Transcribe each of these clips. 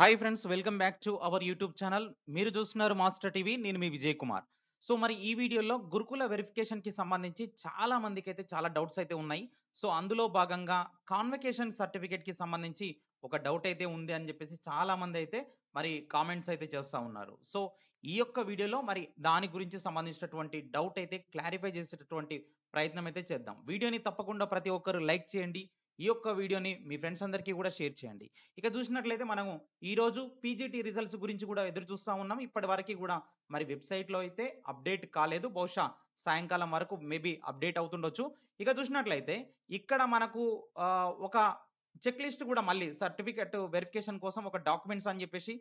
Hi friends welcome back to our YouTube channel మీరు చూస్తున్నారు master TV నేను మీ Vijay Kumar. So మరి ఈ వీడియోలో గురుకుల వెరిఫికేషన్కి సంబంధించి చాలా మందికి అయితే చాలా డౌట్స్ అయితే ఉన్నాయి. సో అందులో భాగంగా కాన్వకేషన్ సర్టిఫికేట్కి సంబంధించి ఒక డౌట్ అయితే ఉంది అని చెప్పేసి చాలా మంది అయితే మరి కామెంట్స్ అయితే చేస్తూ ఉన్నారు. సో ఈ యొక్క వీడియోలో మరి దాని గురించి సంబంధించినటువంటి డౌట్ అయితే క్లారిఫై చేసేటటువంటి ప్రయత్నం అయితే చేద్దాం. వీడియోని తప్పకుండా ప్రతి ఒక్కరు లైక్ చేయండి. ఈ యొక్క వీడియోని మీ ఫ్రెండ్స్ అందరికీ కూడా షేర్ చేయండి. ఇక చూసినట్లయితే మనము ఈ రోజు పీజీటీ రిజల్ట్స్ గురించి కూడా ఎదురు చూస్తా ఉన్నాం. ఇప్పటి వరకు కూడా మరి వెబ్సైట్లో అయితే అప్డేట్ కాలేదు. బహుశా సాయంకాలం వరకు మేబీ అప్డేట్ అవుతుండొచ్చు. ఇక చూసినట్లయితే ఇక్కడ మనకు ఒక చెక్ లిస్ట్ కూడా మళ్ళీ సర్టిఫికెట్ వెరిఫికేషన్ కోసం ఒక డాక్యుమెంట్స్ అని చెప్పేసి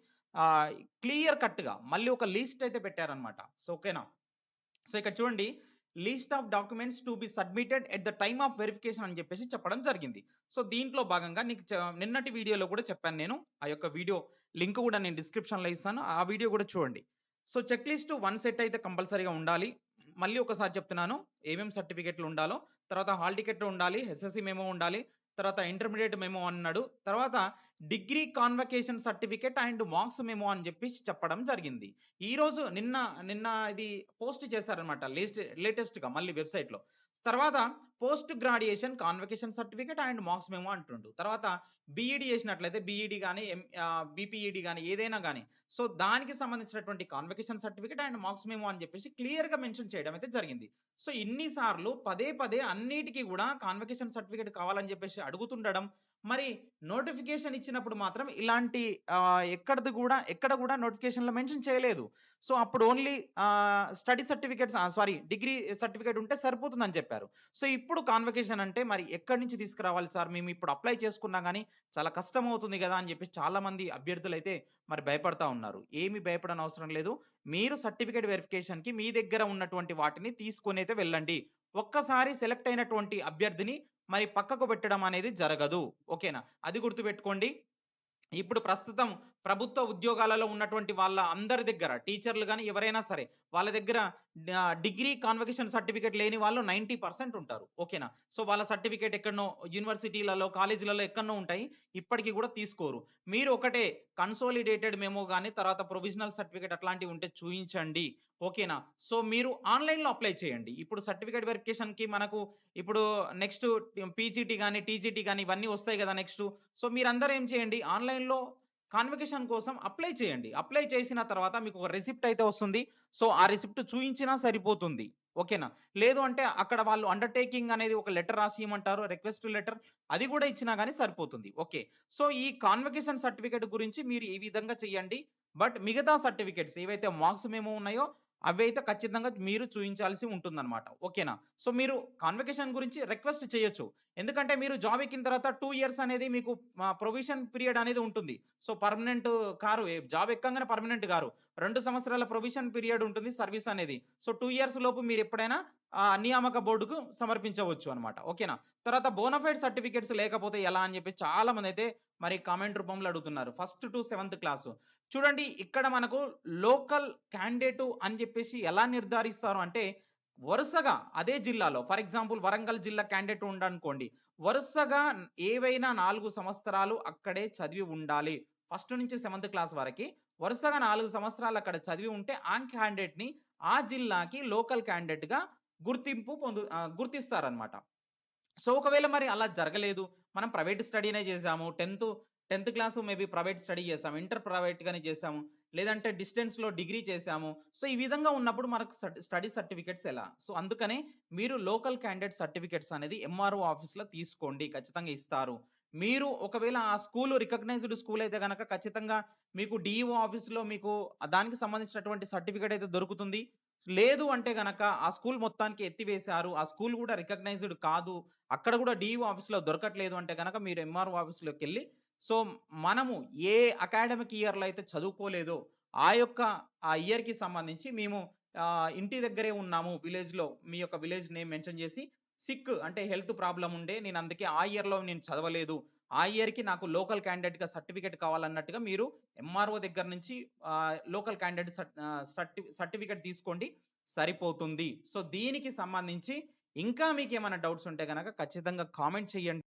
క్లియర్ కట్గా మళ్ళీ ఒక లిస్ట్ అయితే పెట్టారనమాట సో ఓకేనా? సో ఇక్కడ చూడండి. List of documents to be submitted at the time of verification అని చెప్పేసి చెప్పడం జరిగింది. సో దీంట్లో భాగంగా నీకు నిన్నటి వీడియోలో కూడా చెప్పాను నేను. ఆ యొక్క వీడియో లింక్ కూడా నేను డిస్క్రిప్షన్లో ఇస్తాను. ఆ వీడియో కూడా చూడండి. So check list one set అయితే కంపల్సరీగా ఉండాలి. మళ్ళీ ఒకసారి చెప్తున్నాను. ఏమేమి సర్టిఫికెట్లు ఉండాలో. తర్వాత హాల్ టికెట్ ఉండాలి. ఎస్ఎస్సి మెమో ఉండాలి. తర్వాత ఇంటర్మీడియట్ మెమో అన్నాడు. తర్వాత degree convocation certificate and marks memo అని చెప్పేసి చెప్పడం జరిగింది. ఈ రోజు నిన్న నిన్న ఇది పోస్ట్ చేశారనమాట లేస్ట్ లేటెస్ట్గా మళ్ళీ వెబ్సైట్లో. తర్వాత post graduation convocation certificate and marks మేము అంటుండు. తర్వాత బీఈడి చేసినట్లయితే బీఈడి కానీ బీపీఈడి కానీ ఏదైనా కానీ సో దానికి సంబంధించినటువంటి కాన్వకేషన్ సర్టిఫికేట్ అండ్ మార్క్స్ మేము అని చెప్పేసి క్లియర్గా మెన్షన్ చేయడం అయితే జరిగింది. సో ఇన్నిసార్లు పదే పదే అన్నిటికీ కూడా కాన్వకేషన్ సర్టిఫికేట్ కావాలని చెప్పేసి అడుగుతుండడం మరి నోటిఫికేషన్ ఇచ్చినప్పుడు మాత్రం ఇలాంటి ఎక్కడది ఎక్కడిది కూడా ఎక్కడ కూడా నోటిఫికేషన్లో మెన్షన్ చేయలేదు. సో అప్పుడు only study certificate sorry degree certificate ఉంటే సరిపోతుందని చెప్పారు. సో ఇప్పుడు కాన్వకేషన్ అంటే మరి ఎక్కడి నుంచి తీసుకురావాలి సార్? మేము ఇప్పుడు అప్లై చేసుకున్నా కానీ చాలా కష్టం అవుతుంది కదా అని చెప్పి చాలా మంది అభ్యర్థులు అయితే మరి భయపడతా ఉన్నారు. ఏమి భయపడని అవసరం లేదు. మీరు సర్టిఫికేట్ వెరిఫికేషన్కి మీ దగ్గర ఉన్నటువంటి వాటిని తీసుకొని అయితే వెళ్ళండి. ఒక్కసారి సెలెక్ట్ అయినటువంటి అభ్యర్థిని మరి పక్కకు పెట్టడం అనేది జరగదు. ఓకేనా? అది గుర్తుపెట్టుకోండి. ఇప్పుడు ప్రస్తుతం ప్రభుత్వ ఉద్యోగాలలో ఉన్నటువంటి వాళ్ళ అందరి దగ్గర టీచర్లు కానీ ఎవరైనా సరే వాళ్ళ దగ్గర డిగ్రీ కాన్వకేషన్ సర్టిఫికేట్ లేని వాళ్ళు నైంటీ పర్సెంట్ ఉంటారు. ఓకేనా? సో వాళ్ళ సర్టిఫికేట్ ఎక్కడనో యూనివర్సిటీలలో కాలేజీలలో ఎక్కడనో ఉంటాయి. ఇప్పటికీ కూడా తీసుకోరు. మీరు ఒకటే కన్సోలిడేటెడ్ మెమో కానీ తర్వాత ప్రొవిజనల్ సర్టిఫికేట్ అట్లాంటివి ఉంటే చూపించండి ఓకేనా? సో మీరు ఆన్లైన్లో అప్లై చేయండి. ఇప్పుడు సర్టిఫికేట్ వెరిఫికేషన్కి మనకు ఇప్పుడు నెక్స్ట్ పీజీటీ కానీ టీజీటీ కానీ ఇవన్నీ వస్తాయి కదా నెక్స్ట్. సో మీరందరూ ఏం చేయండి? ఆన్లైన్లో కాన్వకేషన్ కోసం అప్లై చేయండి. అప్లై చేసిన తర్వాత మీకు ఒక రిసిప్ట్ అయితే వస్తుంది. సో ఆ రిసిప్ట్ చూయించినా సరిపోతుంది. ఓకేనా? లేదు అంటే అక్కడ వాళ్ళు అండర్టేకింగ్ అనేది ఒక లెటర్ రాసి ఇవ్వమంటారు రిక్వెస్ట్ లెటర్ అది కూడా ఇచ్చినా కానీ సరిపోతుంది. ఓకే. సో ఈ కాన్వకేషన్ సర్టిఫికేట్ గురించి మీరు ఈ విధంగా చేయండి బట్ మిగతా సర్టిఫికేట్స్ ఏవైతే మార్క్స్ మేము ఉన్నాయో అవి అయితే ఖచ్చితంగా మీరు చూపించాల్సి ఉంటుందన్నమాట. ఓకేనా? సో మీరు కాన్వకేషన్ గురించి రిక్వెస్ట్ చేయొచ్చు. ఎందుకంటే మీరు జాబ్ ఎక్కిన తర్వాత టూ ఇయర్స్ అనేది మీకు ప్రొవిషన్ పీరియడ్ అనేది ఉంటుంది. సో పర్మనెంట్ కారు జాబ్ ఎక్కగానే పర్మనెంట్ కారు. రెండు సంవత్సరాల ప్రొవిషన్ పీరియడ్ ఉంటుంది సర్వీస్ అనేది. సో టూ ఇయర్స్ లోపు మీరు ఎప్పుడైనా నియామక బోర్డుకు సమర్పించవచ్చు అన్నమాట. ఓకేనా? తర్వాత బోనఫైడ్ సర్టిఫికేట్స్ లేకపోతే ఎలా అని చెప్పి చాలా మంది అయితే మరి కామెంట్ రూపంలో అడుగుతున్నారు. ఫస్ట్ టు సెవెంత్ క్లాసు చూడండి ఇక్కడ మనకు లోకల్ క్యాండిడేట్ అని చెప్పేసి ఎలా నిర్ధారిస్తారు అంటే వరుసగా అదే జిల్లాలో ఫర్ ఎగ్జాంపుల్ వరంగల్ జిల్లా క్యాండిడేట్ ఉండనుకోండి వరుసగా ఏవైనా నాలుగు సంవత్సరాలు అక్కడే చదివి ఉండాలి. ఫస్ట్ నుంచి సెవెంత్ క్లాస్ వరకు వరుసగా నాలుగు సంవత్సరాలు అక్కడ చదివి ఉంటే ఆ క్యాండిడేట్ని ఆ జిల్లాకి లోకల్ క్యాండిడేట్గా గుర్తింపు పొందు గుర్తిస్తారనమాట సో ఒకవేళ మరి అలా జరగలేదు మనం ప్రైవేట్ స్టడీనే చేసాము tenth tenth class maybe private study చేసాము ఇంటర్ ప్రైవేట్గానే చేసాము లేదంటే డిస్టెన్స్లో డిగ్రీ చేసాము సో ఈ విధంగా ఉన్నప్పుడు మనకు స్టడీ సర్టిఫికెట్స్ ఎలా? సో అందుకనే మీరు లోకల్ క్యాండిడేట్ సర్టిఫికెట్స్ అనేది ఎంఆర్ఓ ఆఫీస్లో తీసుకోండి ఖచ్చితంగా ఇస్తారు. మీరు ఒకవేళ ఆ స్కూల్ రికగ్నైజ్డ్ స్కూల్ అయితే కనుక ఖచ్చితంగా మీకు డిఈఓ ఆఫీస్లో మీకు దానికి సంబంధించినటువంటి సర్టిఫికేట్ అయితే దొరుకుతుంది. లేదు అంటే గనక ఆ స్కూల్ మొత్తానికి ఎత్తివేశారు ఆ స్కూల్ కూడా రికగ్నైజ్డ్ కాదు అక్కడ కూడా డిఈఓ ఆఫీస్లో దొరకట్లేదు అంటే గనక మీరు ఎంఆర్ఓ ఆఫీస్లోకి వెళ్ళి సో మనము ఏ అకాడమిక్ ఇయర్లో అయితే చదువుకోలేదో ఆ యొక్క ఆ ఇయర్కి సంబంధించి మేము ఇంటి దగ్గరే ఉన్నాము విలేజ్లో మీ యొక్క విలేజ్ నేమ్ మెన్షన్ చేసి సిక్ అంటే హెల్త్ ప్రాబ్లం ఉండే నేను అందుకే ఆ ఇయర్లో నేను చదవలేదు ఆ ఇయర్కి నాకు లోకల్ క్యాండిడేట్గా సర్టిఫికేట్ కావాలన్నట్టుగా మీరు ఎంఆర్ఓ దగ్గర నుంచి లోకల్ క్యాండిడేట్ సర్టిఫికేట్ తీసుకోండి సరిపోతుంది. సో దీనికి సంబంధించి ఇంకా మీకు ఏమైనా డౌట్స్ ఉంటే కనుక ఖచ్చితంగా కామెంట్ చేయండి.